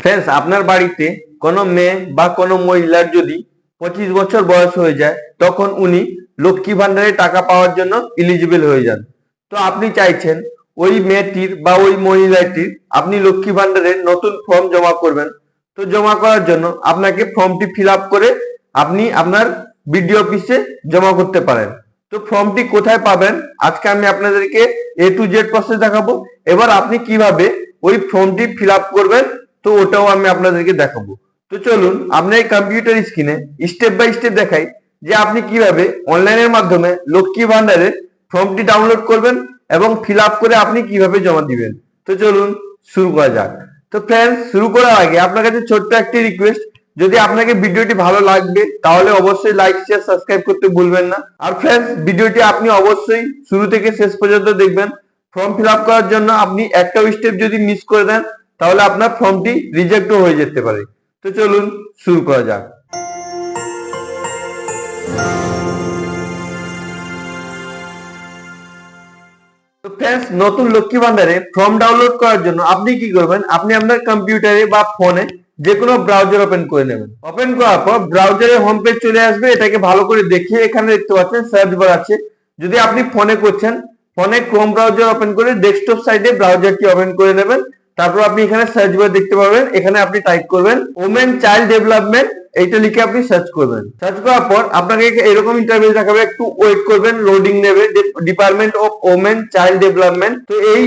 Friends আপনার বাড়িতে কোনো মেয়ে বা কোনো মহিলার যদি পঁচিশ বছর বয়স হয়ে যায়, তখন উনি লক্ষ্মী ভান্ডারে টাকা পাওয়ার জন্য এলিজিবল হয়ে যান। তো আপনি চাইছেন ওই মেয়েটির বা ওই মহিলাটির আপনি লক্ষ্মী ভান্ডারের নতুন ফর্ম জমা করবেন। তো জমা করার জন্য আপনাকে ফর্মটি ফিল আপ করে আপনি আপনার বিডিও অফিসে জমা করতে পারেন। তো ফর্মটি কোথায় পাবেন? আজকে আমি আপনাদেরকে এ টু জেড প্রসেস দেখাবো। এবার আপনি কীভাবে ওই ফর্মটি ফিল আপ করবেন? তো ওটাও আমি আপনাদেরকে দেখাবো। তো চলুন আপনার এই কম্পিউটার স্ক্রিনে স্টেপ বাই স্টেপ দেখাই যে আপনি কীভাবে অনলাইনের মাধ্যমে লক্ষ্মী ভান্ডারের ফর্মটি ডাউনলোড করবেন এবং ফিল করে আপনি কীভাবে জমা দিবেন। তো চলুন, শুরু করা যাক। তো ফ্রেন্ডস শুরু করার আগে আপনার কাছে ছোট্ট একটি রিকোয়েস্ট যদি আপনাকে ভিডিওটি ভালো লাগবে, তাহলে অবশ্যই লাইক শেয়ার সাবস্ক্রাইব করতে ভুলবেন না। আর ফ্রেন্ডস ভিডিওটি আপনি অবশ্যই শুরু থেকে শেষ পর্যন্ত দেখবেন। ফর্ম ফিল করার জন্য আপনি একটা স্টেপ যদি মিস করে দেন তাহলে আপনার ফর্মটি রিজেক্টও হয়ে যেতে পারে। তো চলুন শুরু করা যাক। ফ্রেন্ডস নতুন লক্ষ্মী ভান্ডারে ফর্ম ডাউনলোড করার জন্য আপনি কি করবেন? আপনি আপনার কম্পিউটারে বা ফোনে যে কোনো ব্রাউজার ওপেন করে নেবেন। ওপেন করার পর ব্রাউজারের হোম পেজ চলে আসবে। এটাকে ভালো করে দেখে এখানে দেখতে পাচ্ছেন সার্চ বার আছে। যদি আপনি ফোনে করছেন ফোনে ক্রোম ব্রাউজার ওপেন করে ডেস্কটপ সাইডে ব্রাউজারটি ওপেন করে নেবেন। তারপর আপনি এখানে সার্চ বার দেখতে পাবেন এখানে আপনি টাইপ করবেন ওমেন চাইল্ড ডেভেলপমেন্ট এইটা লিখে আপনি সার্চ করবেন। সার্চ করার পর আপনাকে এরকম ইন্টারভিউ দেখাবে, একটু ওয়েট করবেন লোডিং নেবে department of women child development তো এই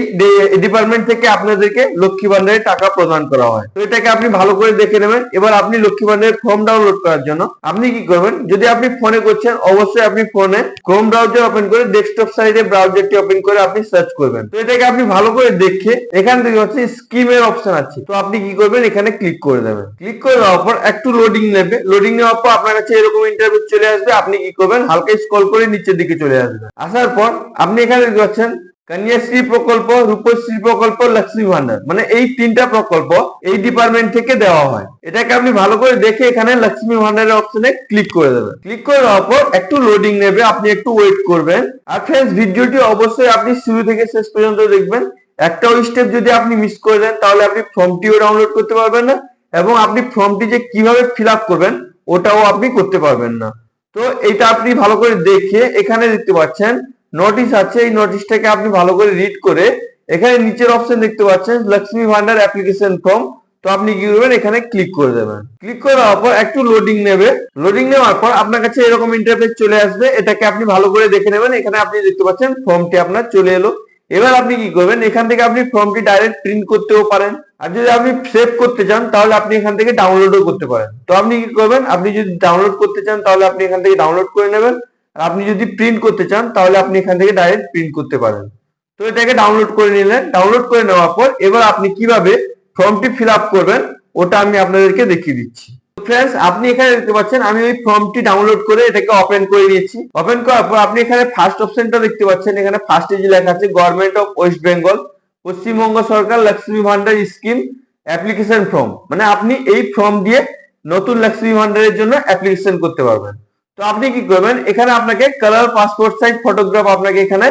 ডিপার্টমেন্ট থেকে আপনাদেরকে লক্ষ্মী ভান্ডারে টাকা প্রদান করা হয়। তো এটাকে আপনি ভালো করে দেখে নেবেন। এবার আপনি লক্ষ্মী ভান্ডারের ফর্ম ডাউনলোড করার জন্য আপনি কি করবেন, যদি আপনি ফোনে করছেন, অবশ্যই আপনি ফোনে ক্রোম ব্রাউজার ওপেন করে ডেস্কটপ সাইডে ব্রাউজারটি ওপেন করে আপনি সার্চ করবেন। তো এটাকে আপনি ভালো করে দেখে এখান থেকে হচ্ছে স্কিমের অপশন আছে। তো আপনি কি করবেন, এখানে ক্লিক করে দেবেন। ক্লিক করে দেওয়ার পর একটু লোডিং নেবে লোডিং নেওয়ার পর আপনার কাছে এরকম ইন্টারভিউ চলে আসবে, আপনি কি করবেন? হালকা স্ক্রল করে নিচের দিকে চলে আসবেন। আসার পর আপনি এখানে দেখতে পাচ্ছেন, কন্যাশ্রী প্রকল্প, রূপশ্রী প্রকল্প, লক্ষ্মী ভান্ডার। মানে এই তিনটা প্রকল্প এই ডিপার্টমেন্ট থেকে দেওয়া হয়। এটাকে আপনি ভালো করে দেখে এখানে লক্ষ্মী ভান্ডারের অপশনে ক্লিক করে দেবেন। ক্লিক করে দেওয়ার পর একটু লোডিং নেবে, আপনি একটু ওয়েট করবেন। আর ফ্রেন্ডস ভিডিওটি অবশ্যই আপনি শুরু থেকে শেষ পর্যন্ত দেখবেন। একটাও স্টেপ যদি আপনি মিস করে দেন, তাহলে আপনি ফর্মটিও ডাউনলোড করতে পারবেন না। এবং আপনি ফর্মটি যে কীভাবে ফিল করবেন, ওটাও আপনি করতে পারবেন না। তো এটা আপনি ভালো করে দেখে এখানে দেখতে পাচ্ছেন নোটিশ আছে, এই নোটিশটাকে আপনি ভালো করে রিড করে এখানে নিচের অপশন দেখতে পাচ্ছেন লক্ষ্মী ভান্ডার অ্যাপ্লিকেশন ফর্ম তো আপনি কি করবেন, এখানে ক্লিক করে দেবেন। ক্লিক করে দেওয়ার পর একটু লোডিং নেবে। লোডিং নেওয়ার পর আপনার কাছে এরকম ইন্টারফেস চলে আসবে, এটাকে আপনি ভালো করে দেখে নেবেন। এখানে আপনি দেখতে পাচ্ছেন ফর্মটি আপনার চলে এলো। এবার আপনি কি করবেন? এখান থেকে আপনি ফর্মটি ডাইরেক্ট প্রিন্ট করতেও পারেন। আর যদি আপনি সেভ করতে চান, তাহলে আপনি এখান থেকে ডাউনলোডও করতে পারেন। তো আপনি কি করবেন? আপনি যদি ডাউনলোড করতে চান, তাহলে আপনি এখান থেকে ডাউনলোড করে নেবেন। আর আপনি যদি প্রিন্ট করতে চান, তাহলে আপনি এখান থেকে ডাইরেক্ট প্রিন্ট করতে পারেন। তো এটাকে ডাউনলোড করে নিলেন। ডাউনলোড করে নেওয়ার পর, এবার আপনি কীভাবে ফর্মটি ফিল আপ করবেন, ওটা আমি আপনাদেরকে দেখিয়ে দিচ্ছি। ফ্রেন্ডস আপনি এখানে দেখতে পাচ্ছেন, আমি ওই ফর্মটি ডাউনলোড করে এটাকে ওপেন করে নিয়েছি। ওপেন করার পর আপনি এখানে ফার্স্ট অপশনটা দেখতে পাচ্ছেন, এখানে ফার্স্টে যে লেখা আছে government of West Bengal Paschimbanga Sarkar Lakshmi Bhandar scheme application form মানে আপনি এই ফর্ম দিয়ে নতুন লক্ষ্মী ভান্ডারের জন্য অ্যাপ্লিকেশন করতে পারবেন। তো আপনি কি করবেন, এখানে আপনাকে কালার পাসপোর্ট সাইজ ফটোগ্রাফ আপনাকে এখানে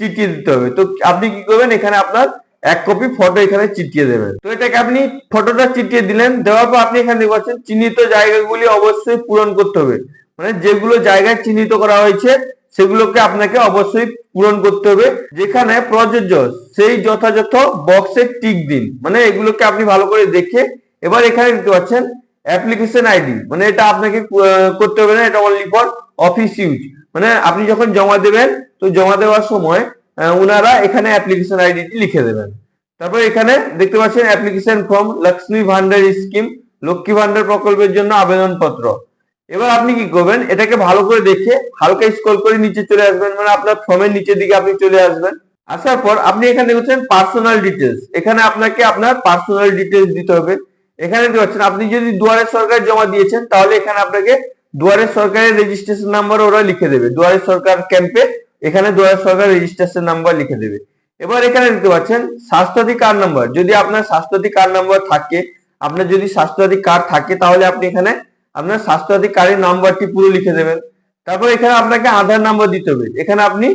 চিটিয়ে দিতে হবে। তো আপনি কি করবেন, এখানে আপনার এক কপি ফটো এখানে চিটিয়ে দেবেন। তো এটাকে আপনি ফটোটা চিটিয়ে দিলেন? দেওয়ার পর আপনি এখানে দেখতে পাচ্ছেন চিহ্নিত জায়গাগুলি অবশ্যই পূরণ করতে হবে। মানে যেগুলো জায়গায় চিহ্নিত করা হয়েছে, সেগুলোকে আপনাকে অবশ্যই পূরণ করতে হবে। যেখানে প্রযোজ্য, সেই যথাযথ বক্সে টিক দিন। মানে এগুলোকে আপনি ভালো করে দেখে এবার এখানে দেখতে পাচ্ছেন অ্যাপ্লিকেশন আইডি মানে এটা আপনাকে করতে হবে না, এটা অনলি ফর অফিস ইউজ মানে আপনি যখন জমা দেবেন, তো জমা দেওয়ার সময় ওনারা এখানে অ্যাপ্লিকেশন আইডিটি লিখে দেবেন। তারপর এখানে দেখতে পাচ্ছেন application form Lakshmi Bhandar scheme Lakshmi Bhandar প্রকল্পের জন্য আবেদনপত্র। এবার আপনি কি করবেন, এটাকে ভালো করে দেখে হালকা স্ক্রল করে নিচে চলে আসবেন মানে আপনার ফর্মের নিচের দিকে আপনি চলে আসবেন। আসার পর আপনি এখানে দেখছেন পার্সোনাল ডিটেলস এখানে আপনাকে আপনার পার্সোনাল ডিটেলস দিতে হবে। এখানে দেখতে আপনি যদি দুয়ারে সরকার জমা দিয়েছেন, তাহলে এখানে আপনাকে দুয়ারে সরকারের রেজিস্ট্রেশন নাম্বার ওরা লিখে দেবে। দুয়ারে সরকার ক্যাম্পে এখানে দুয়ারে সরকার রেজিস্ট্রেশন নাম্বার লিখে দেবে। এবার এখানে দেখতে পাচ্ছেন স্বাস্থ্যসাথী কার্ড নাম্বার যদি আপনার স্বাস্থ্যসাথী কার্ড নাম্বার থাকে, আপনার যদি স্বাস্থ্যসাথী কার্ড থাকে, তাহলে আপনি এখানে আপনার স্বাস্থ্যসাথী কার্ডের নাম্বারটি পুরো লিখে দেবেন। তারপর এখানে আপনাকে আধার নাম্বার দিতে হবে। এখানে আপনি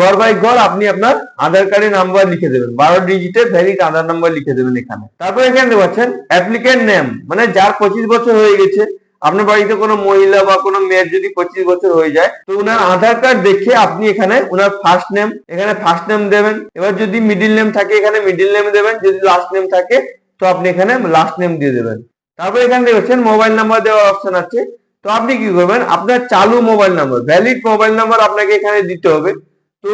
ঘর বাই ঘর আপনি আপনার আধার কার্ডের নাম্বার লিখে দেবেন। বারো ডিজিটের ভ্যালিড আধার নাম্বার লিখে দেবেন এখানে। তারপর এখানে পাচ্ছেন অ্যাপ্লিকেন্ট নেম মানে যার পঁচিশ বছর হয়ে গেছে আপনার বাড়িতে কোনো মহিলা বা কোনো মেয়ের যদি পঁচিশ বছর হয়ে যায়, তো উনার আধার কার্ড দেখে আপনি এখানে উনার ফার্স্ট নেম এখানে ফার্স্ট নেম দেবেন। এবার যদি মিডিল নেম থাকে, এখানে মিডিল নেম দেবেন। যদি লাস্ট নেম থাকে, তো আপনি এখানে লাস্ট নেম দিয়ে দেবেন। তারপর এখানে দেখছেন মোবাইল নাম্বার দেওয়ার অপশন আছে। তো আপনি কি করবেন? আপনার চালু mobile number valid mobile number আপনাকে এখানে দিতে হবে। তো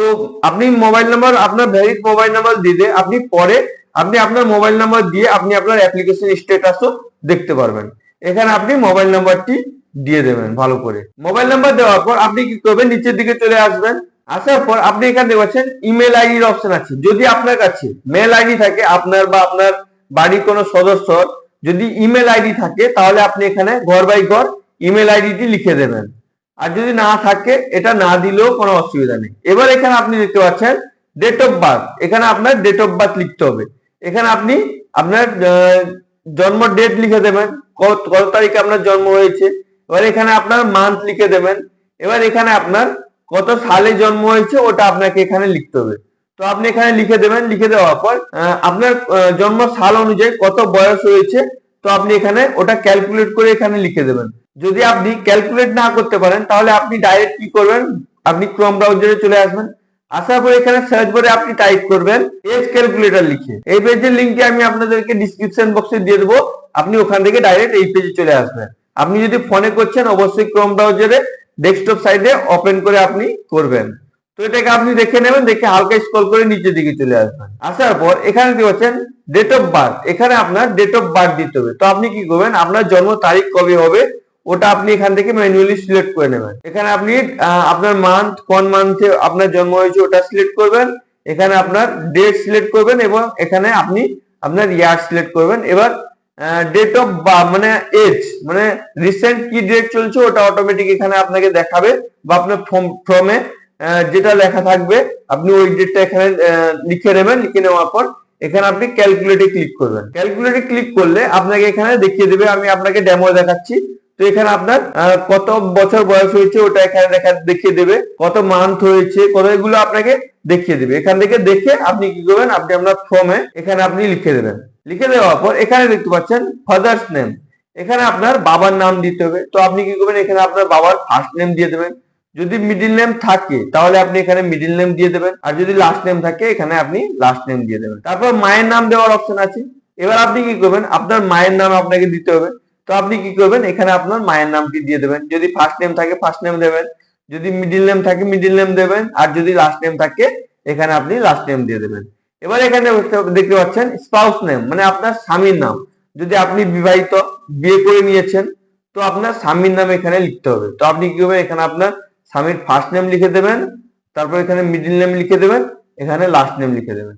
আপনি মোবাইল নাম্বার আপনার ভ্যালিড মোবাইল নাম্বার দিলে আপনি পরে আপনি আপনার মোবাইল নাম্বার দিয়ে আপনি আপনার অ্যাপ্লিকেশন স্ট্যাটাসও দেখতে পারবেন। এখানে আপনি মোবাইল নাম্বারটি দিয়ে দেবেন ভালো করে। মোবাইল নাম্বার দেওয়ার পর আপনি কি করবেন? নিচের দিকে চলে আসবেন। আসার পর আপনি এখানে দেখতে পাচ্ছেন ইমেল আইডির অপশন আছে। যদি আপনার কাছে মেল আইডি থাকে আপনার বা আপনার বাড়ির কোনো সদস্য, যদি ইমেল আইডি থাকে তাহলে আপনি এখানে ঘর বাই ঘর ইমেল আইডিটি লিখে দেবেন। আর যদি না থাকে, এটা না দিলেও কোনো অসুবিধা নেই। এবার এখানে আপনি দেখতে পাচ্ছেন ডেট অফ বার্থ এখানে আপনার ডেট অফ বার্থ লিখতে হবে। এখানে আপনি আপনার জন্ম ডেট লিখে দেবেন, কত তারিখে আপনার জন্ম হয়েছে, এবার এখানে আপনার মান্থ লিখে দেবেন, এবার এখানে আপনার কত সালে জন্ম হয়েছে ওটা আপনাকে এখানে লিখতে হবে। তো আপনি এখানে লিখে দেবেন, লিখে দেওয়ার পর আপনার জন্ম সাল অনুযায়ী কত বয়স হয়েছে, তো আপনি এখানে ওটা ক্যালকুলেট করে এখানে লিখে দেবেন। যদি আপনি ক্যালকুলেট না করতে পারেন, তাহলে আপনি ডাইরেক্ট কি করবেন, আপনি ক্রোম ব্রাউজারে চলে আসবেন আসার পর এখানে সার্চ বারে আপনি টাইপ করবেন এজ ক্যালকুলেটর লিখে। এই পেজের লিঙ্কটি আমি আপনাদেরকে ডিসক্রিপশন বক্সে দিয়ে দেবো। আপনি ওখান থেকে ডাইরেক্ট এই পেজে চলে আসবেন। আপনি যদি ফোনে করছেন, অবশ্যই ক্রোম ব্রাউজারে ডেস্কটপ সাইডে ওপেন করে আপনি করবেন। তো এটাকে আপনি দেখে নেবেন, দেখে হালকা স্ক্রল করে নিচের দিকে চলে আসবেন। আসার পর এখানে কি হচ্ছেন ডেট অফ বার্থ এখানে আপনার ডেট অফ বার্থ দিতে হবে। তো আপনি কি করবেন? আপনার জন্ম তারিখ কবে হবে? ওটা আপনি এখান থেকে ম্যানুয়ালি সিলেক্ট করে নেবেন। এখানে আপনি আপনার মান্থ কোন মান্থে আপনার জন্ম হয়েছে ওটা সিলেক্ট করবেন। এখানে আপনার ডেট সিলেক্ট করবেন এবং এখানে আপনি আপনার ইয়ার সিলেক্ট করবেন। এবার ডেট অফ বা মানে এজ মানে রিসেন্ট কি ডেট চলছে ওটা অটোমেটিক এখানে আপনাকে দেখাবে বা আপনার ফর্মে যেটা লেখা থাকবে, আপনি ওই ডেটটা এখানে লিখে নেবেন। লিখে নেওয়ার পর এখানে আপনি ক্যালকুলেটে ক্লিক করবেন। ক্যালকুলেটে ক্লিক করলে আপনাকে এখানে দেখিয়ে দেবে, আমি আপনাকে ডেমো দেখাচ্ছি। তো এখানে আপনার কত বছর বয়স হয়েছে ওটা এখানে দেখা, দেখিয়ে দেবে। কত মান্থ হয়েছে, কত এগুলো আপনাকে দেখিয়ে দেবে। এখান থেকে দেখে আপনি কি করবেন, আপনি আপনার ফর্মে এখানে আপনি লিখে দেবেন। লিখে দেওয়ার পর এখানে দেখতে পাচ্ছেন ফাদার্স নেম এখানে আপনার বাবার নাম দিতে হবে। তো আপনি কি করবেন, এখানে আপনার বাবার ফার্স্ট নেম দিয়ে দেবেন। যদি মিডিল নেম থাকে, তাহলে আপনি এখানে মিডিল নেম দিয়ে দেবেন। আর যদি লাস্ট নেম থাকে, এখানে আপনি লাস্ট নেম দিয়ে দেবেন। তারপর মায়ের নাম দেওয়ার অপশন আছে। এবার আপনি কি করবেন, আপনার মায়ের নাম আপনাকে দিতে হবে। তো আপনি কি করবেন? এখানে আপনার মায়ের নামটি দিয়ে দেবেন। যদি ফার্স্ট নেম থাকে ফার্স্ট নেম দেবেন। যদি মিডিল নেম থাকে মিডিল নেম দেবেন। আর যদি লাস্ট নেম থাকে, এখানে আপনি লাস্ট নেম দিয়ে দেবেন। এবার এখানে দেখতে- পাচ্ছেন স্পাউস নেম মানে আপনার স্বামীর নাম। যদি আপনি বিবাহিত, বিয়ে করে নিয়েছেন, তো আপনার স্বামীর নাম এখানে লিখতে হবে। তো আপনি কি করবেন? এখানে আপনার স্বামীর ফার্স্ট নেম লিখে দেবেন। তারপর এখানে মিডিল নেম লিখে দেবেন। এখানে লাস্ট নেম লিখে দেবেন।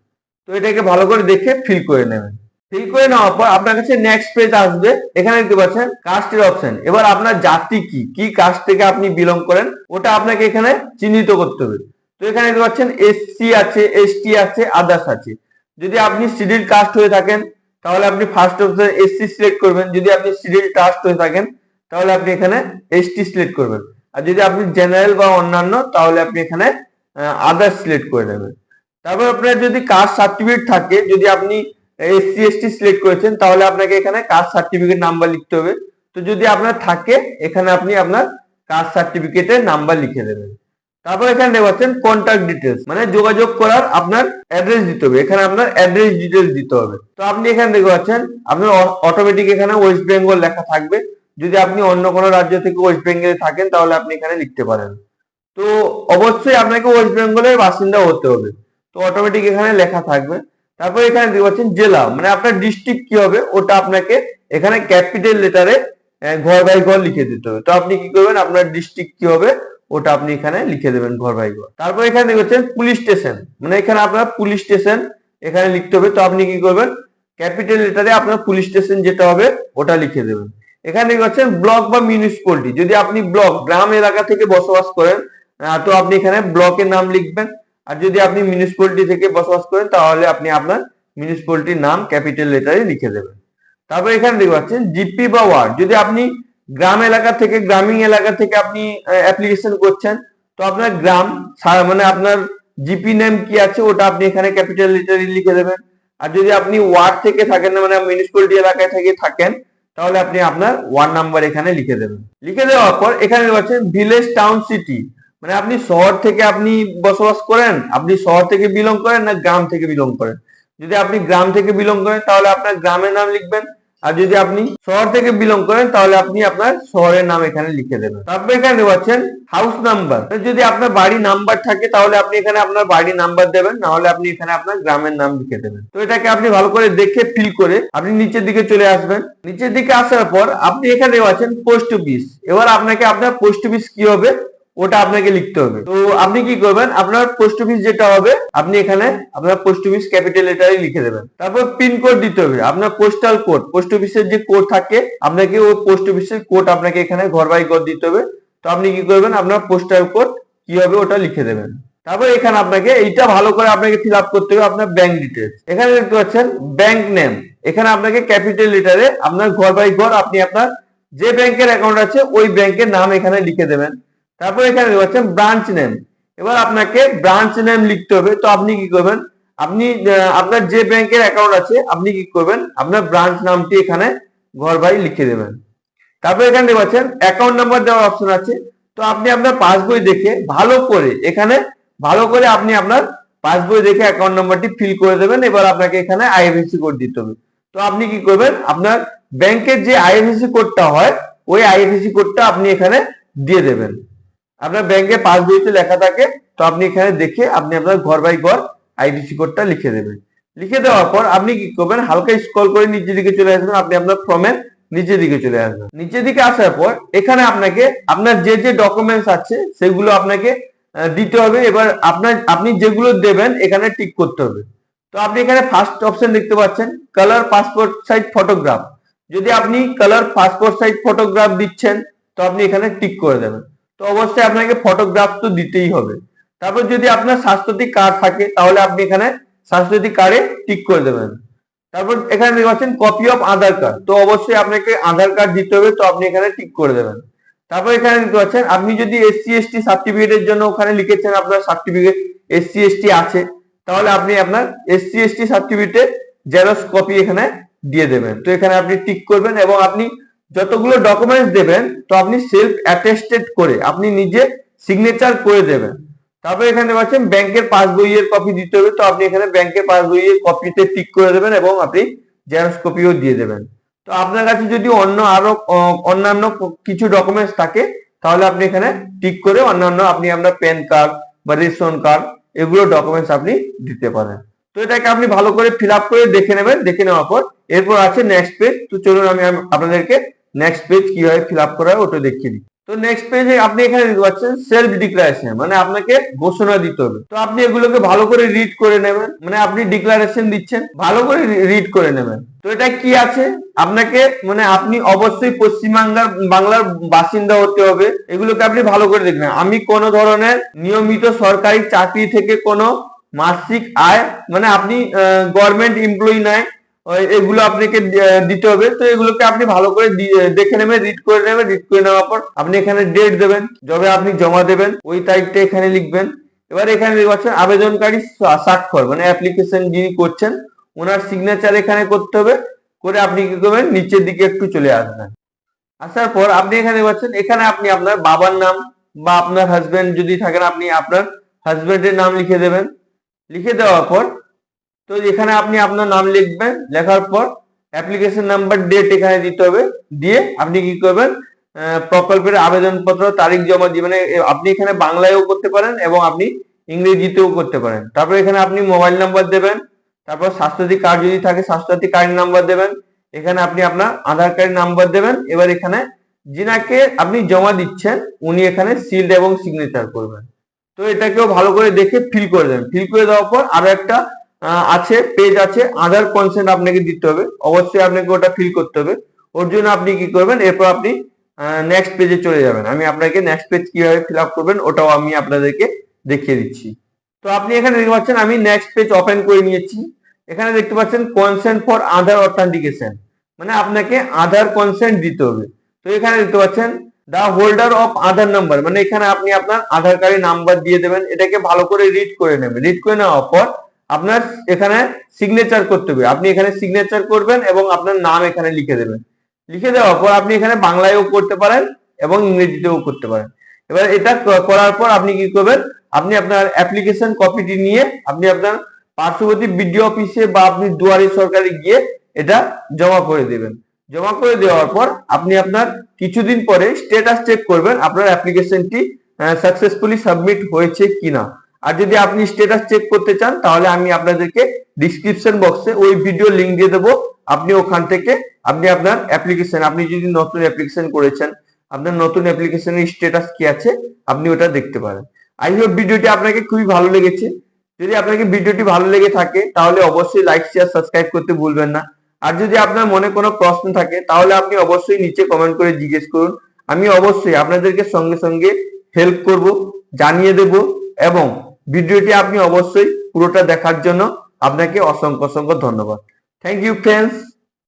তো এটাকে ভালো করে দেখে ফিল করে নেবেন। ফিল করে নেওয়ার পর আপনার কাছে নেক্সট পেজ আসবে। এখানে দেখতে পাচ্ছেন কাস্টের অপশন এবার আপনার জাতি কি? কি কাস্ট থেকে আপনি বিলং করেন? ওটা আপনাকে এখানে চিহ্নিত করতে হবে। তো এখানে দেখতে পাচ্ছেন এসসি আছে এসটি আছে আদার্স আছে। যদি আপনি শিডিউল কাস্ট হয়ে থাকেন, তাহলে আপনি ফার্স্ট অপশন এসসি সিলেক্ট করবেন। যদি আপনি শিডিউল কাস্ট হয়ে থাকেন, তাহলে আপনি এখানে এসটি সিলেক্ট করবেন। আর যদি আপনি জেনারেল বা অন্যান্য, তাহলে আপনি এখানে আদার্স সিলেক্ট করে নেবেন। তারপর আপনার যদি কাস্ট সার্টিফিকেট থাকে, যদি আপনি এসসি এসটি সিলেক্ট করেছেন, তাহলে আপনাকে এখানে কাস্ট সার্টিফিকেট নাম্বার লিখতে হবে। তো যদি আপনার থাকে, এখানে আপনি আপনার কাস্ট সার্টিফিকেটের নাম্বার লিখে দেবেন। তারপর এখানে দেখতে কন্ট্যাক্ট ডিটেলস মানে যোগাযোগ করার আপনার অ্যাড্রেস দিতে হবে। এখানে আপনার অ্যাড্রেস ডিটেলস দিতে হবে। তো আপনি এখানে দেখতে পাচ্ছেন, আপনার অটোমেটিক এখানে ওয়েস্ট বেঙ্গল লেখা থাকবে। যদি আপনি অন্য কোনো রাজ্য থেকে ওয়েস্ট বেঙ্গলে থাকেন, তাহলে আপনি এখানে লিখতে পারেন। তো অবশ্যই আপনাকে ওয়েস্ট বেঙ্গলের বাসিন্দা হতে হবে। তো অটোমেটিক এখানে লেখা থাকবে। তারপর এখানে দেখতে জেলা মানে আপনার ডিস্ট্রিক্ট কি হবে? ওটা আপনাকে এখানে ক্যাপিটাল লেটারে ঘর বাই ঘর লিখে দিতে হবে। তো আপনি কি করবেন? আপনার ডিস্ট্রিক্ট কি হবে? ওটা আপনি এখানে লিখে দেবেন ঘর বাই ঘর। তারপর এখানে দেখছেন পুলিশ স্টেশন মানে এখানে আপনার পুলিশ স্টেশন এখানে লিখতে হবে। তো আপনি কি করবেন? ক্যাপিটাল লেটারে আপনার পুলিশ স্টেশন যেটা হবে, ওটা লিখে দেবেন। এখানে দেখতে পাচ্ছেন ব্লক বা মিউনিসিপালিটি যদি আপনি ব্লক গ্রাম এলাকা থেকে বসবাস করেন তো আপনি এখানে ব্লকের নাম লিখবেন। আর যদি আপনি মিউনিসিপালিটি থেকে বসবাস করেন, তাহলে আপনি আপনার মিউনিসিপালিটির নাম ক্যাপিটাল লেটারে লিখে দেবেন। তারপর এখানে দেখতে পাচ্ছেন জিপি বা ওয়ার্ড যদি আপনি গ্রাম এলাকা থেকে, গ্রামীণ এলাকা থেকে আপনি অ্যাপ্লিকেশন করছেন, তো আপনার গ্রাম মানে আপনার জিপি নেম কি আছে, ওটা আপনি এখানে ক্যাপিটাল লেটারে লিখে দেবেন। আর যদি আপনি ওয়ার্ড থেকে থাকেন মানে মিউনিসিপ্যালিটি এলাকায় থেকে থাকেন, তাহলে আপনি আপনার ওয়ার্ড নাম্বার এখানে লিখে দেবেন। লিখে দেওয়ার পর এখানে রয়েছে ভিলেজ টাউন সিটি মানে আপনি শহর থেকে আপনি বসবাস করেন, আপনি শহর থেকে বিলং করেন না গ্রাম থেকে বিলং করেন? যদি আপনি গ্রাম থেকে বিলং করেন, তাহলে আপনার গ্রামের নাম লিখবেন, আর যদি আপনি শহর থেকে বিলং করেন, তাহলে আপনি আপনার শহরের নাম এখানে লিখে দেবেন। তারপর এখানে পাচ্ছেন হাউস নাম্বার যদি আপনার বাড়ি নাম্বার থাকে, তাহলে আপনি এখানে আপনার বাড়ি নাম্বার দেবেন, না হলে আপনি এখানে আপনার গ্রামের নাম লিখে দেবেন। তো এটাকে আপনি ভালো করে দেখে ফিল করে আপনি নিচের দিকে চলে আসবেন। নিচের দিকে আসার পর আপনি এখানে পাচ্ছেন পোস্ট অফিস এবার আপনাকে আপনার পোস্ট অফিস কি হবে? ওটা আপনাকে লিখতে হবে। তো আপনি কি করবেন? আপনার পোস্ট অফিস যেটা হবে, আপনি এখানে আপনার পোস্ট অফিস ক্যাপিটাল লেটারে লিখে দেবেন। তারপর পিন কোড দিতে হবে। আপনার পোস্টাল কোড পোস্ট অফিসের যে কোড থাকে, আপনাকে ওই পোস্ট অফিসের কোড আপনাকে এখানে ঘর বাই ঘর দিতে হবে। তো আপনি কি করবেন? আপনার পোস্টাল কোড কি হবে ওটা লিখে দেবেন। তারপর এখানে আপনাকে এইটা ভালো করে আপনাকে ফিল আপ করতে হবে আপনার ব্যাংক ডিটেলস এখানে দেখতে পাচ্ছেন ব্যাংক নেম এখানে আপনাকে ক্যাপিটাল লেটারে আপনার ঘর বাই ঘর আপনি আপনার যে ব্যাংকের অ্যাকাউন্ট আছে, ওই ব্যাংকের নাম এখানে লিখে দেবেন। তারপর এখানে পাচ্ছেন ব্রাঞ্চ নেম এবার আপনাকে ব্রাঞ্চ নেম লিখতে হবে, তো আপনি কি করবেন? আপনি আপনার যে ব্যাংকের অ্যাকাউন্ট আছে, আপনি কি করবেন? আপনার ব্রাঞ্চ নামটি এখানে ঘর বাই লিখে দেবেন। তারপর এখানে পাচ্ছেন অ্যাকাউন্ট নাম্বার দেওয়ার অপশন আছে। তো আপনি আপনার পাসবই দেখে ভালো করে, এখানে ভালো করে আপনি আপনার পাসবই দেখে অ্যাকাউন্ট নাম্বারটি ফিল করে দেবেন। এবার আপনাকে এখানে আইএফএসসি কোড দিতে হবে। তো আপনি কি করবেন? আপনার ব্যাংকের যে আইএফএসসি কোডটা হয়, ওই আইএফএসসি কোডটা আপনি এখানে দিয়ে দেবেন। আপনার ব্যাংকে পাসবইতে লেখা থাকে, তো আপনি এখানে দেখে আপনি আপনার ঘর বাই ঘর আইডিসি কোডটা লিখে দেবেন। লিখে দেওয়ার পর আপনি কি করবেন? হালকা স্ক্রল করে নিচের দিকে চলে আসবেন, আপনি আপনার ফর্মের নিচের দিকে চলে আসবেন। নিচের দিকে আসার পর এখানে আপনাকে আপনার যে যে ডকুমেন্টস আছে সেগুলো আপনাকে দিতে হবে। এবার আপনার, আপনি যেগুলো দেবেন এখানে টিক করতে হবে। তো আপনি এখানে ফার্স্ট অপশন দেখতে পাচ্ছেন কালার পাসপোর্ট সাইজ ফটোগ্রাফ যদি আপনি কালার পাসপোর্ট সাইজ ফটোগ্রাফ দিচ্ছেন, তো আপনি এখানে টিক করে দেবেন। তো অবশ্যই আপনাকে ফটোগ্রাফ তো দিতেই হবে। তারপর যদি আপনার স্বাস্থ্যসাথী কার্ড থাকে, তাহলে আপনি এখানে স্বাস্থ্যসাথী কার্ডে টিক করে দেবেন। তারপর এখানে দেখতে কপি অফ আধার কার্ড তো অবশ্যই আপনাকে আধার কার্ড দিতে হবে, তো আপনি এখানে টিক করে দেবেন। তারপর এখানে দেখতে পাচ্ছেন, আপনি যদি এসসি এসটি সার্টিফিকেটের জন্য ওখানে লিখেছেন আপনার সার্টিফিকেট এসসি এসটি আছে, তাহলে আপনি আপনার এসসি এসটি সার্টিফিকেটের জেরক্স কপি এখানে দিয়ে দেবেন। তো এখানে আপনি টিক করবেন এবং আপনি যতগুলো ডকুমেন্টস দেবেন, তো আপনি সেলফ অ্যাটেস্টেড করে আপনি নিজে সিগনেচার করে দেবেন। তারপরে এখানে পাচ্ছেন, ব্যাংকের পাসবইয়ের কপি দিতে হবে, তো আপনি এখানে ব্যাংকের পাসবইয়ের কপিতে টিক করে দেবেন এবং আপনি জেরক্স কপিও দিয়ে দেবেন। তো আপনার কাছে যদি অন্য আরও অন্যান্য কিছু ডকুমেন্টস থাকে, তাহলে আপনি এখানে টিক করে অন্যান্য আপনি আপনার প্যান কার্ড বা রেশন কার্ড এগুলো ডকুমেন্টস আপনি দিতে পারেন। তো এটাকে আপনি ভালো করে ফিল করে দেখে নেবেন, দেখে নেওয়ার পর এরপর আছে নেক্সট পেজ তো চলুন আমি, আপনাদেরকে নেক্সট পেজ কীভাবে ফিল আপ করা হয় ওটা দেখিয়ে দিই। তো নেক্সট পেজে আপনি এখানে দেখতে পাচ্ছেন সেলফ ডিক্লারেশন মানে আপনাকে ঘোষণা দিতে হবে। তো আপনি এগুলোকে ভালো করে রিড করে নেবেন মানে আপনি ডিক্লারেশন দিচ্ছেন, ভালো করে রিড করে নেবেন। তো এটা কি আছে? আপনাকে মানে আপনি অবশ্যই পশ্চিমবাংলার, বাংলার বাসিন্দা হতে হবে। এগুলোকে আপনি ভালো করে দেখবেন। আমি কোনো ধরনের নিয়মিত সরকারি চাকরি থেকে কোনো মাসিক আয় মানে আপনি গভর্নমেন্ট এমপ্লয়ি ওই এগুলো আপনাকে দিতে হবে। তো এগুলোকে আপনি ভালো করে দেখে নেবেন রিড করে নেবেন রিড করে নেওয়ার পর আপনি এখানে ডেট দেবেন, যবে আপনি জমা দেবেন, ওই তারিখটা এখানে লিখবেন। এবার এখানে পাচ্ছেন, আবেদনকারী স্বা- স্বাক্ষর মানে অ্যাপ্লিকেশন যিনি করছেন, ওনার সিগনেচার এখানে করতে হবে। করে আপনি কি করবেন, নিচের দিকে একটু চলে আসবেন। আসার পর আপনি এখানে পাচ্ছেন, এখানে আপনি আপনার বাবার নাম বা আপনার হাজবেন্ড যদি থাকেন, আপনি আপনার হাজবেন্ডের নাম লিখে দেবেন। লিখে দেওয়ার পর তো এখানে আপনি আপনার নাম লিখবেন, লেখার পর অ্যাপ্লিকেশন নাম্বার ডেট এখানে দিতে হবে। দিয়ে আপনি কি করবেন প্রকল্পের আবেদনপত্র, তারিখ জমা দিয়ে মানে আপনি এখানে বাংলায়ও করতে পারেন এবং আপনি ইংরেজিতেও করতে পারেন। তারপর এখানে আপনি মোবাইল নাম্বার দেবেন, তারপর স্বাস্থ্যসাথী কার্ড যদি থাকে, স্বাস্থ্যসাথী কার্ড নাম্বার দেবেন। এখানে আপনি আপনার আধার কার্ড নাম্বার দেবেন। এবার এখানে যিনাকে আপনি জমা দিচ্ছেন, উনি এখানে সিল্ড এবং সিগনেচার করবেন। তো এটাকেও ভালো করে দেখে ফিল করে দেবেন ফিল করে দেওয়ার পর আরও একটা আছে পেজ আছে আধার কনসেন্ট আপনাকে দিতে হবে। অবশ্যই আপনাকে ওটা ফিল করতে হবে। ওর জন্য আপনি কি করবেন, এরপর আপনি নেক্সট পেজে চলে যাবেন। আমি আপনাকে নেক্সট পেজ কীভাবে ফিল আপ করবেন, ওটাও আমি আপনাদেরকে দেখিয়ে দিচ্ছি। তো আপনি এখানে দেখতে পাচ্ছেন, আমি নেক্সট পেজ ওপেন করে নিয়েছি। এখানে দেখতে পাচ্ছেন কনসেন্ট ফর আধার অথেন্টিকেশন মানে আপনাকে আধার কনসেন্ট দিতে হবে। তো এখানে দেখতে পাচ্ছেন the holder of Aadhaar number মানে এখানে আপনি আপনার আধার কার্ডের নাম্বার দিয়ে দেবেন। এটাকে ভালো করে রিড করে নেবেন। রিড করে নেওয়ার পর আপনার এখানে সিগনেচার করতে হবে। আপনি এখানে সিগনেচার করবেন এবং আপনার নাম এখানে লিখে দেবেন। লিখে দেওয়ার পর আপনি এখানে বাংলায়ও করতে পারেন এবং ইংরেজিতেও করতে পারেন। এবার এটা করার পর আপনি কি করবেন? আপনি আপনার অ্যাপ্লিকেশন কপিটি নিয়ে আপনি আপনার পার্শ্ববর্তী বিডিও অফিসে বা আপনি দুয়ারি সরকারে গিয়ে এটা জমা করে দেবেন। জমা করে দেওয়ার পর আপনি আপনার কিছুদিন পরে স্টেটাস চেক করবেন আপনার অ্যাপ্লিকেশনটি সাকসেসফুলি সাবমিট হয়েছে কিনা। আর যদি আপনি স্টেটাস চেক করতে চান, তাহলে আমি আপনাদেরকে ডিসক্রিপশন বক্সে ওই ভিডিও লিংক দিয়ে দেবো। আপনি ওখান থেকে আপনি আপনার অ্যাপ্লিকেশন আপনি যদি নতুন অ্যাপ্লিকেশন করেছেন, আপনার নতুন অ্যাপ্লিকেশনের স্ট্যাটাস কি আছে, আপনি ওটা দেখতে পারেন। আই হোপ ভিডিওটি আপনাকে খুবই ভালো লেগেছে। যদি আপনাকে ভিডিওটি ভালো লেগে থাকে, তাহলে অবশ্যই লাইক শেয়ার সাবস্ক্রাইব করতে ভুলবেন না। আর যদি আপনার মনে কোনো প্রশ্ন থাকে, তাহলে আপনি অবশ্যই নিচে কমেন্ট করে জিজ্ঞেস করুন। আমি অবশ্যই আপনাদেরকে সঙ্গে সঙ্গে হেল্প করব, জানিয়ে দেব এবং ভিডিওটি আপনি অবশ্যই পুরোটা দেখার জন্য আপনাকে অসংখ্য অসংখ্য ধন্যবাদ। Thank you friends